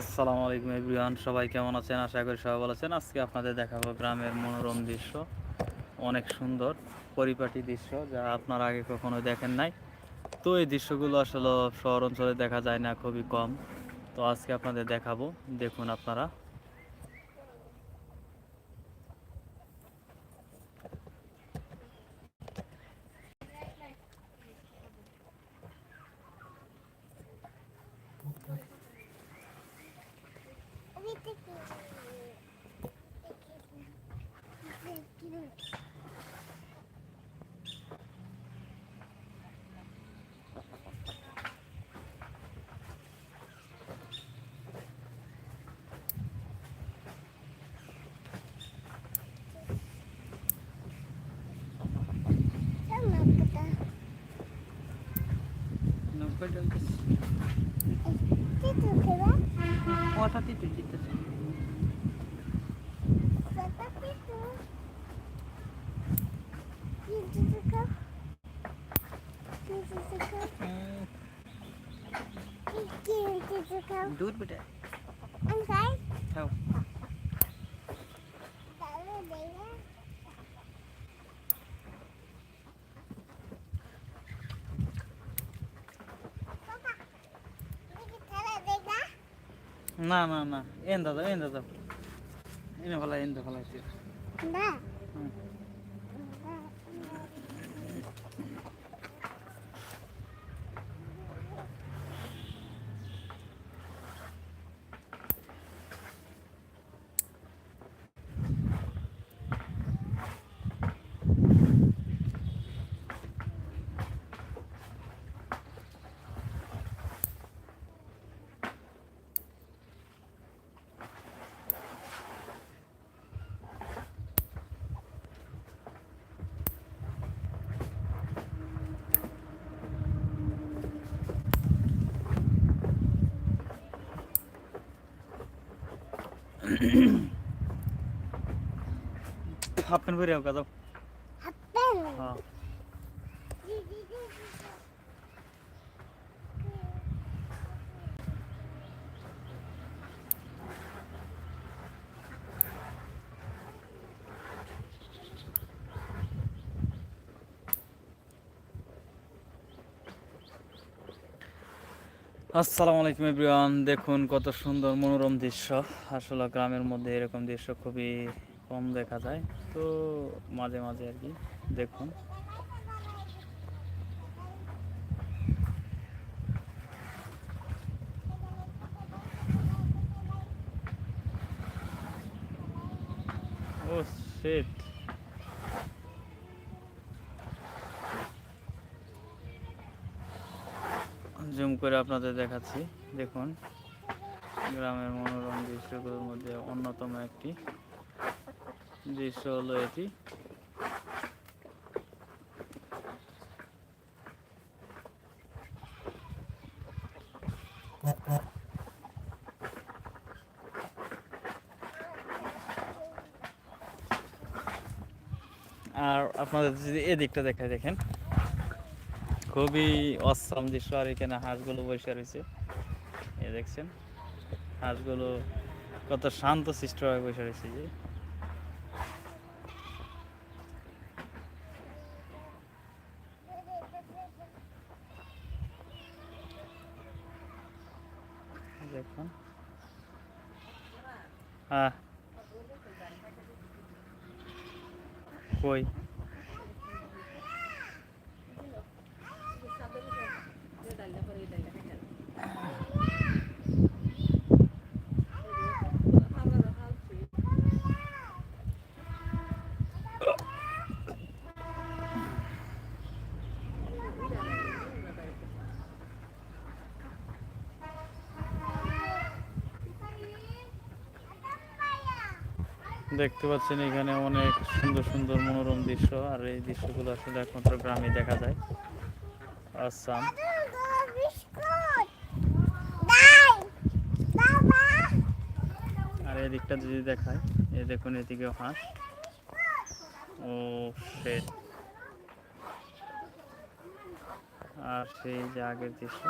আসসালামু আলাইকুম এভরিওয়ান, সবাই কেমন আছেন? আশা করি সবাই ভালো আছেন। আজকে আপনাদের দেখাবো গ্রামের মনোরম দৃশ্য। অনেক সুন্দর, পরিপাটি দৃশ্য, যা আপনারা আগে কখনো দেখেন নাই। তো এই দৃশ্যগুলো আসলে শহর অঞ্চলে দেখা যায় না, খুবই কম। তো আজকে আপনাদের দেখাবো। দেখুন আপনারা। böyle öleceğiz. O ata titur titur. Dur bir de. না না না এন দাদা এন দাদা এনে ফেলা এনে হাফ প্যান্ট পরে হোক দাও হ্যাঁ আসসালামু আলাইকুম এভরিওয়ান। দেখুন কত সুন্দর মনোরম দৃশ্য। আসলে গ্রামের মধ্যে এরকম দৃশ্য খুবই কম দেখা যায়। তো মাঝে মাঝে আর কি দেখুন। ও শিট করে আপনাদের দেখাচ্ছি। দেখুন, গ্রামের মনোরম দৃশ্যগুলোর মধ্যে অন্যতম একটি দৃশ্য হলো এটি। আর আপনাদের যদি এদিকটা দেখায় দেখেন খুবই অসম দৃশ্য আর এখানে হাঁসগুলো বসে রয়েছে। এ দেখছেন, হাঁসগুলো কত শান্ত সৃষ্টভাবে বসে রয়েছে যে দেখুন হ্যাঁ কই দেখতে পাচ্ছেন এখানে অনেক সুন্দর সুন্দর মনোরম দৃশ্য, আর এই দৃশ্যগুলো আসলে একমাত্র গ্রামে দেখা যায়। আসাম আর এদিকটা যদি দেখায় এ দেখুন এদিকে হাঁস। ও শেট আর সেই যে আগের দৃশ্য।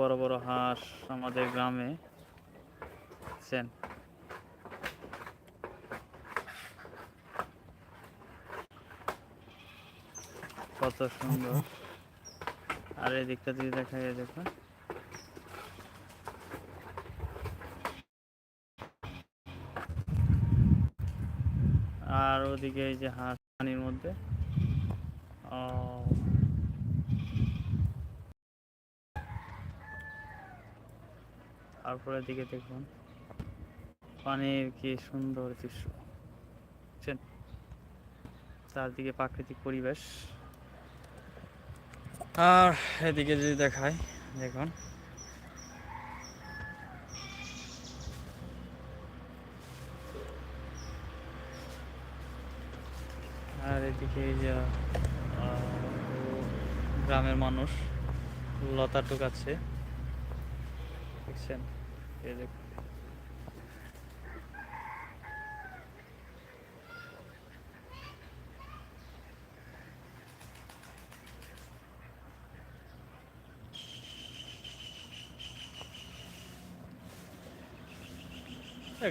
বড় বড় হাঁস আমাদের গ্রামে। দেখছেন কত সুন্দর। আর এই দিকটা যদি দেখা যায় দেখুন আর ওদিকে এই যে হাঁস পানির মধ্যে। ও। তারপরে দিকে দেখুন। পানির কি সুন্দর দৃশ্য। চারদিকে প্রাকৃতিক পরিবেশ। আর এদিকে যদি দেখায় দেখুন। আর এদিকে যে গ্রামের মানুষ লতা টুকাচ্ছে দেখছেন?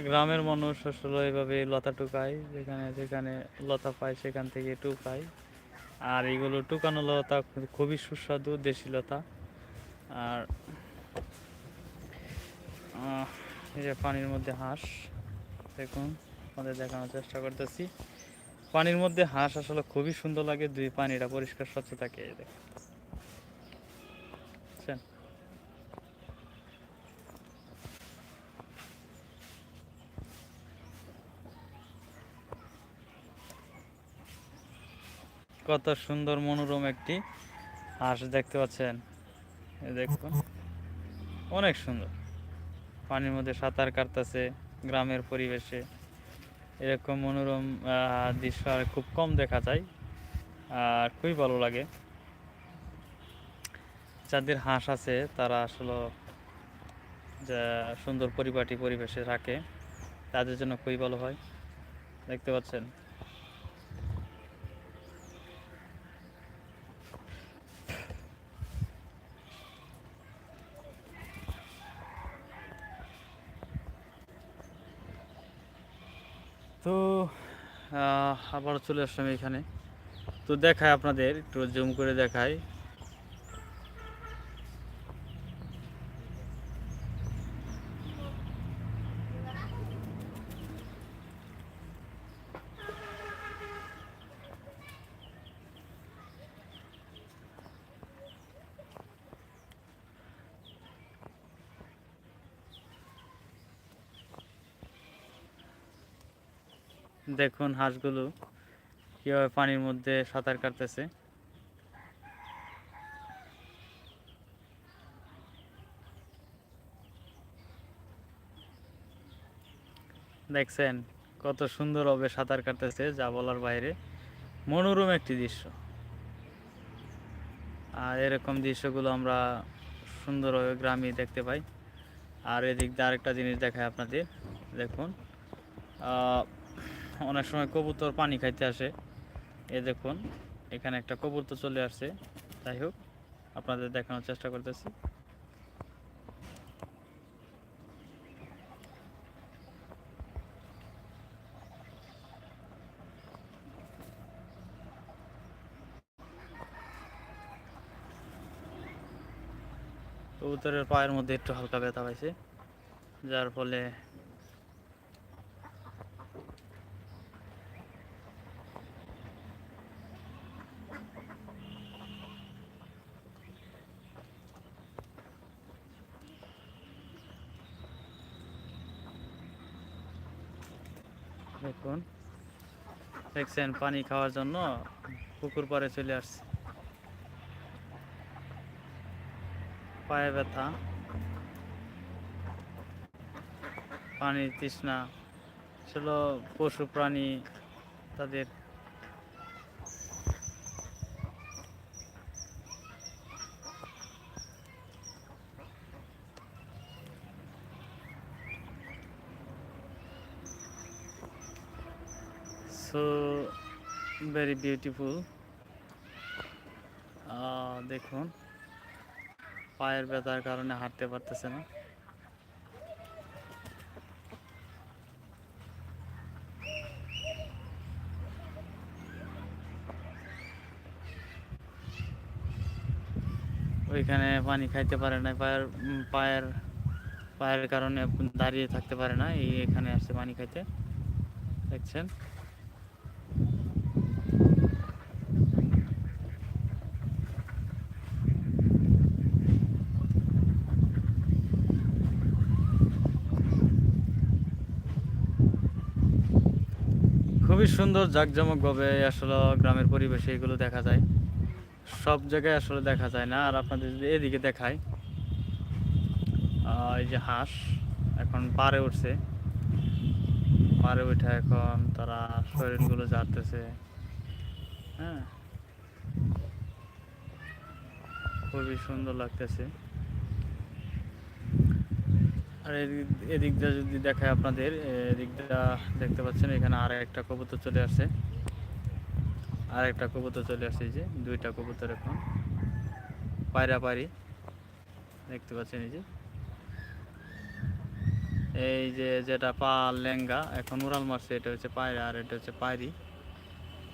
গ্রামের মানুষ আসলে এইভাবে লতা টুকায়, যেখানে যেখানে লতা পায় সেখান থেকে টুকায়। আর এগুলো টুকানো লতা খুবই সুস্বাদু দেশি লতা। আর এই যে পানির মধ্যে হাঁস, দেখুন আমাদের দেখানোর চেষ্টা করতেছি। পানির মধ্যে হাঁস আসলে খুবই সুন্দর লাগে, দুই পানিটা পরিষ্কার স্বচ্ছ থাকে দেখুন। কত সুন্দর, মনোরম একটি হাঁস দেখতে পাচ্ছেন। দেখুন, অনেক সুন্দর। পানির মধ্যে সাঁতার কাটতেছে গ্রামের পরিবেশে। এরকম মনোরম দৃশ্য আর খুব কম দেখা যায়। আর খুবই ভালো লাগে। যাদের হাঁস আছে, তারা আসলে, যা, সুন্দর পরিপাটি পরিবেশে রাখে। তাদের জন্য খুবই ভালো হয়। দেখতে পাচ্ছেন? তো আবার চলে আসলাম এখানে। তো দেখায় আপনাদের একটু জুম করে দেখাই। দেখুন হাঁসগুলো কীভাবে পানির মধ্যে সাঁতার কাটতেছে। দেখছেন কত সুন্দরভাবে সাঁতার কাটতেছে, যা বলার বাইরে। মনোরম একটি দৃশ্য। আর এরকম দৃশ্যগুলো আমরা সুন্দরভাবে গ্রামে দেখতে পাই। আর এদিক দিয়ে আরেকটা জিনিস দেখায় আপনাদের। দেখুন অনেক সময় কবুতর পানি খাইতে আসে। এ দেখুন, এখানে একটা কবুতর চলে আসছে। যাই হোক, আপনাদের দেখানোর চেষ্টা করতেছি। কবুতরের পায়ের মধ্যে একটু হালকা ব্যথা পাইছে, যার ফলে দেখুন দেখছেন পানি খাওয়ার জন্য, পুকুর পাড়ে চলে আসছে। পায়ে ব্যথা। পানির তৃষ্ণা। ছিল পশু প্রাণী তাদের আহ, দেখুন। পায়ের ব্যথার কারণে হাঁটতে পারতেছে না। ওইখানে পানি খাইতে পারে না পায়ের পায়ের পায়ের কারণে দাঁড়িয়ে থাকতে পারে না। এই এখানে আসছে পানি খাইতে। দেখছেন? খুবই সুন্দর, জাঁকজমকভাবে আসলে গ্রামের পরিবেশে এগুলো দেখা যায়। সব জায়গায় আসলে দেখা যায় না। আর আপনাদের যদি এদিকে দেখায় এই যে হাঁস এখন পারে উঠছে। পারে উঠে এখন তারা শরীরগুলো ঝাড়তেছে। হ্যাঁ। খুবই সুন্দর লাগতেছে। আর এদিক এদিকটা যদি দেখায় আপনাদের এদিকটা দেখতে পাচ্ছেন, এখানে আর একটা কবুতর চলে আসছে। আর একটা কবুতর চলে আসছে যে দুইটা কবুতর এখন পায়রা পারি দেখতে পাচ্ছেন, এই যে। এই যে যেটা পা লেঙ্গা, এখন উড়াল মারছে, এটা হচ্ছে পায়রা আর এটা হচ্ছে পায়রি।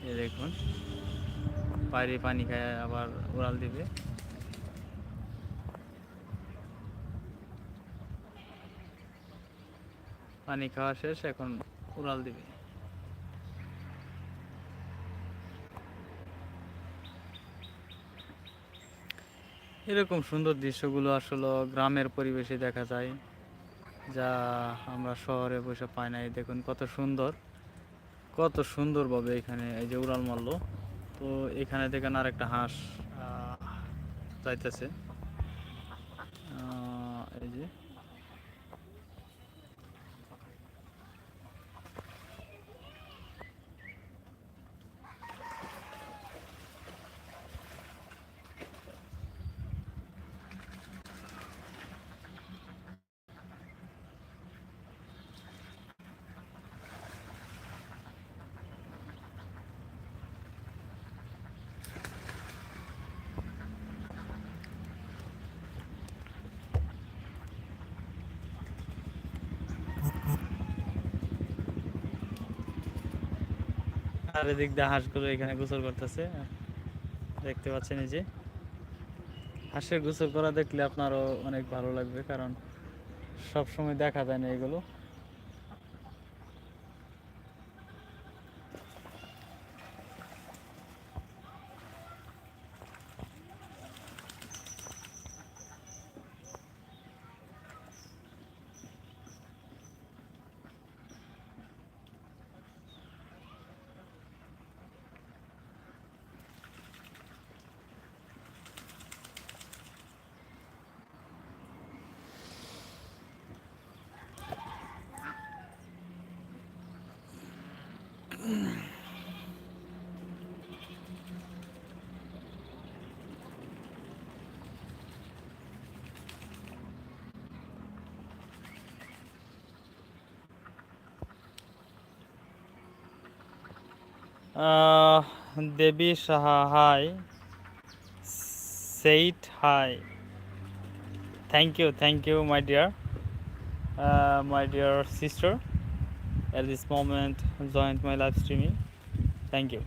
এই দেখুন, পায়রি পানি খায়, আবার উড়াল দিবে। পানি খাওয়া শেষ, এখন উড়াল দিবে। এরকম সুন্দর দৃশ্যগুলো আসলে গ্রামের পরিবেশে দেখা যায়, যা আমরা শহরে বসে পাই নাই। দেখুন কত সুন্দর, কত সুন্দরভাবে এখানে এই যে উড়াল মারল। তো এখানে দেখেন আর একটা হাঁস যাইতেছে। এই যে আর এদিক দিয়ে হাঁসগুলো এখানে গোসল করতেছে। দেখতে পাচ্ছেন এই যে। হাঁসের গোসল করা দেখলে আপনারও অনেক ভালো লাগবে, কারণ সব সময় দেখা যায় না এগুলো। Uh, Saha, hi. Said hi. Thank you, thank you, my dear, uh, my dear sister. At this moment, joined my live streaming. Thank you.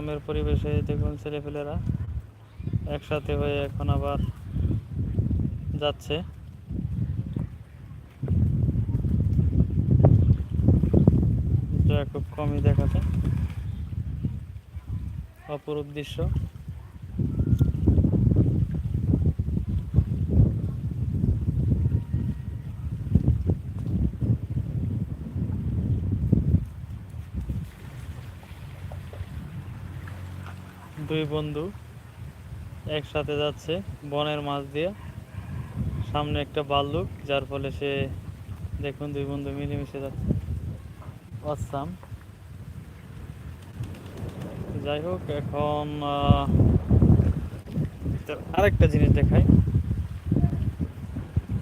গ্রামের পরিবেশে দেখুন ছেলেপেলেরা একসাথে হয়ে এখন আবার যাচ্ছে। খুব কমই দেখা যায় অপরূপ দৃশ্য। দুই বন্ধু একসাথে যাচ্ছে বনের মাছ দিয়ে। সামনে একটা বাল্লুক যার ফলে সে দেখুন দুই বন্ধু মিলেমিশে যাচ্ছে। অসাম। যাই হোক, এখন আরেকটা জিনিস দেখাই।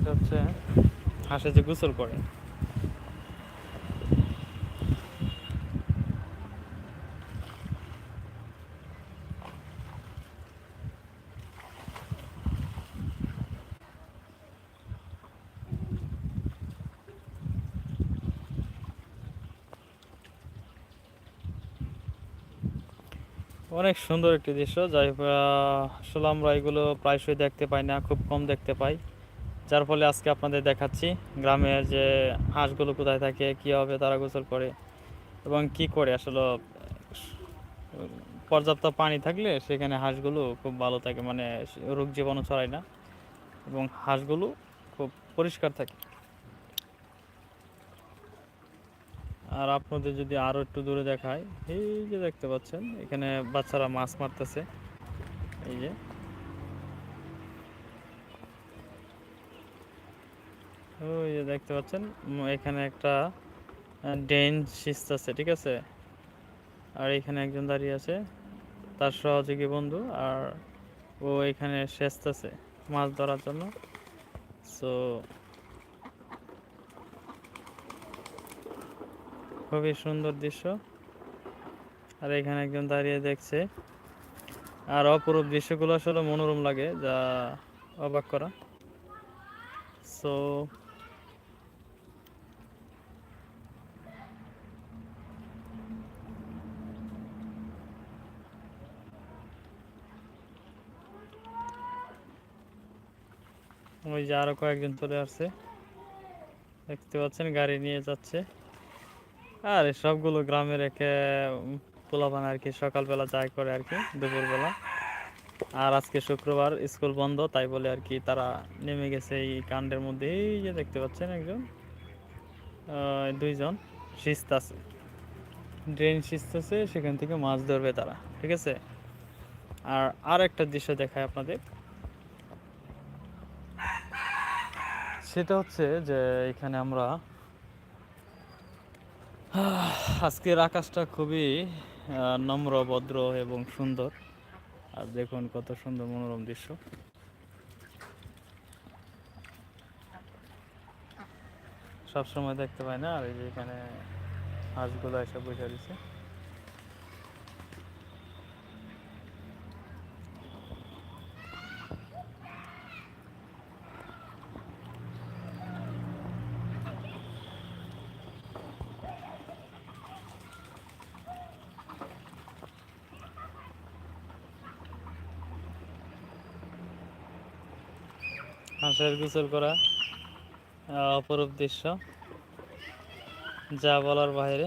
হচ্ছে হাঁসে যে গোসল করে। অনেক সুন্দর একটি দৃশ্য। যাই আসলে আমরা এগুলো প্রায়শই দেখতে পাই না, খুব কম দেখতে পাই। যার ফলে আজকে আপনাদের দেখাচ্ছি গ্রামের যে হাঁসগুলো কোথায় থাকে, কীভাবে তারা গোসল করে এবং কি করে। আসলে, পর্যাপ্ত পানি থাকলে সেখানে হাঁসগুলো খুব ভালো থাকে মানে রোগ জীবাণু ছড়ায় না এবং হাঁসগুলো খুব পরিষ্কার থাকে। আর আপনাদের যদি আরও একটু দূরে দেখায়, এই যে দেখতে পাচ্ছেন, এখানে বাচ্চারা মাছ মারতেছে। এই যে। ওই যে দেখতে পাচ্ছেন এখানে একটা ডেন আছে ঠিক আছে? আর এখানে একজন দাঁড়িয়ে আছে, তার সহযোগী বন্ধু, আর ও এখানে সেচতেছে মাছ ধরার জন্য। সো খুবই সুন্দর দৃশ্য। আর এখানে একজন দাঁড়িয়ে দেখছে। আর অপরূপ দৃশ্যগুলো আসলে মনোরম লাগে, যা অবাক করা। সো ওই যে আরও কয়েকজন চলে আসছে। দেখতে পাচ্ছেন, গাড়ি নিয়ে যাচ্ছে। আর সবগুলো গ্রামের একে পোলাপান আর কি সকালবেলা যায় করে আর কি, দুপুরবেলা। আর আজকে শুক্রবার, স্কুল বন্ধ, তাই বলে আর কি তারা নেমে গেছে এই কাণ্ডের মধ্যে। এই যে দেখতে পাচ্ছেন একজন দুইজন শিস্ত আছে ড্রেন শিস্ত আছে সেখান থেকে মাছ ধরবে তারা, ঠিক আছে? আর আর একটা দৃশ্য দেখায় আপনাদের। সেটা হচ্ছে যে এখানে আমরা আজকের আকাশটা খুবই নম্র, ভদ্র এবং সুন্দর। আর দেখুন কত সুন্দর মনোরম দৃশ্য। সবসময় দেখতে পাই না, আর এই যে এখানে হাঁসগুলো এসে বসে দিচ্ছে হাঁসের গোসল করা অপরূপ দৃশ্য। যা বলার বাইরে।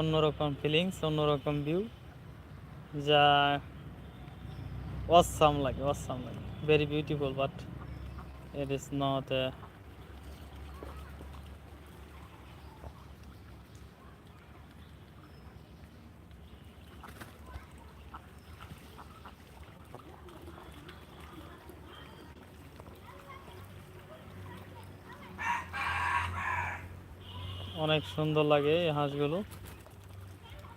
অন্যরকম ফিলিংস অন্যরকম ভিউ যা awesome like awesome like very beautiful but it is not uh, অনেক সুন্দর লাগে এই হাঁসগুলো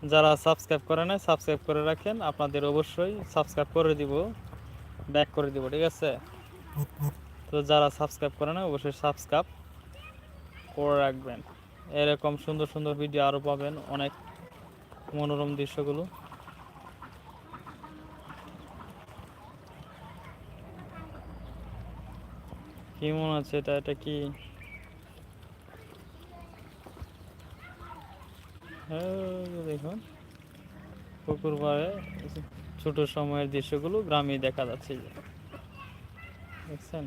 যারা সাবস্ক্রাইব করে না সাবস্ক্রাইব করে রাখেন। আপনাদের অবশ্যই সাবস্ক্রাইব করে দিব ব্যাক করে দিব, ঠিক আছে? তো যারা সাবস্ক্রাইব করে না অবশ্যই সাবস্ক্রাইব করে রাখবেন। এরকম সুন্দর সুন্দর ভিডিও আরও পাবেন, অনেক মনোরম দৃশ্যগুলো। কি মনে হচ্ছে এটা? এটা কি? এই যে দেখুন পুকুর পাড়ে ছোট সময়ের দৃশ্যগুলো গ্রামে দেখা যাচ্ছে যে। দেখছেন?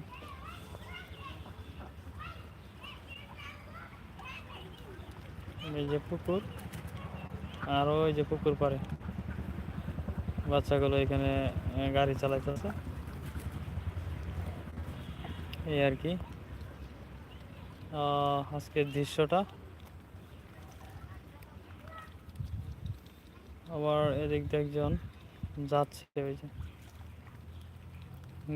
এই যে পুকুর, আর ওই যে পুকুর পাড়ে বাচ্চাগুলো এখানে গাড়ি চালাইতেছে। এই আর কি। আজকের দৃশ্যটা আবার এদিক দিয়ে একজন যাচ্ছে ওই যে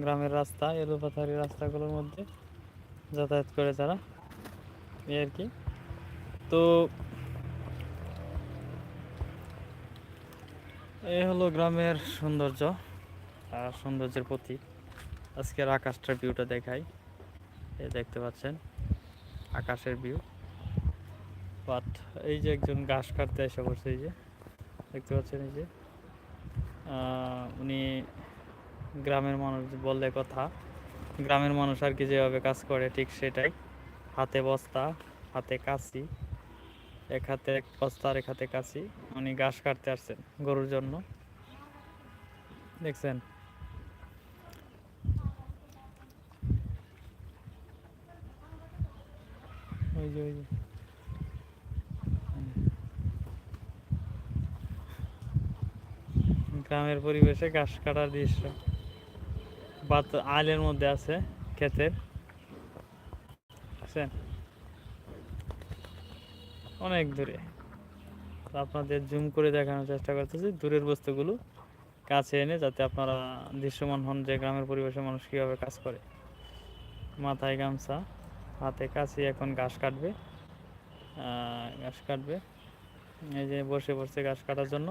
গ্রামের রাস্তা, এলোপাথারি রাস্তাগুলোর মধ্যে যাতায়াত করে তারা। এই আর কি। তো এই হলো গ্রামের সৌন্দর্য আর সৌন্দর্যের প্রতীক। আজকের আকাশটার ভিউটা দেখাই। এই দেখতে পাচ্ছেন, আকাশের ভিউ বাট এই যে একজন ঘাস কাটতে এসে বসে এই যে। দেখতে পাচ্ছেন এই যে। উনি গ্রামের মানুষ বললে কথা। গ্রামের মানুষ আর কি যেভাবে কাজ করে, ঠিক সেটাই। হাতে বস্তা, হাতে কাশি এক হাতে এক বস্তা আর এক হাতে কাশি উনি ঘাস কাটতে আসছেন গরুর জন্য। দেখছেন? ওই যে ওই যে। গ্রামের পরিবেশে ঘাস কাটার দৃশ্য। বাত আইলের মধ্যে আছে, ক্ষেতের। আছেন? অনেক দূরে। আপনাদের জুম করে দেখানোর চেষ্টা করতেছি। দূরের বস্তুগুলো কাছে এনে যাতে আপনারা দৃশ্যমান হন যে গ্রামের পরিবেশে মানুষ কীভাবে কাজ করে। মাথায় গামছা, হাতে কাছে এখন ঘাস কাটবে। ঘাস কাটবে। এই যে বসে বসে ঘাস কাটার জন্য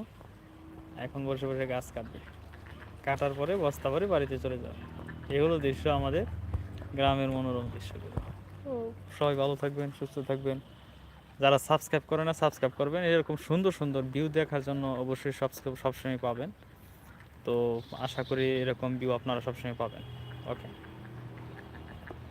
এখন বসে বসে গাছ কাটবে। কাটার পরে বস্তা পরে বাড়িতে চলে যাবে। এগুলো দৃশ্য আমাদের গ্রামের মনোরম দৃশ্যগুলো তো সবাই ভালো থাকবেন সুস্থ থাকবেন। যারা সাবস্ক্রাইব করে না সাবস্ক্রাইব করবেন। এরকম সুন্দর সুন্দর ভিউ দেখার জন্য অবশ্যই সাবস্ক্রাইব সবসময় পাবেন। তো আশা করি এরকম ভিউ আপনারা সবসময় পাবেন। ওকে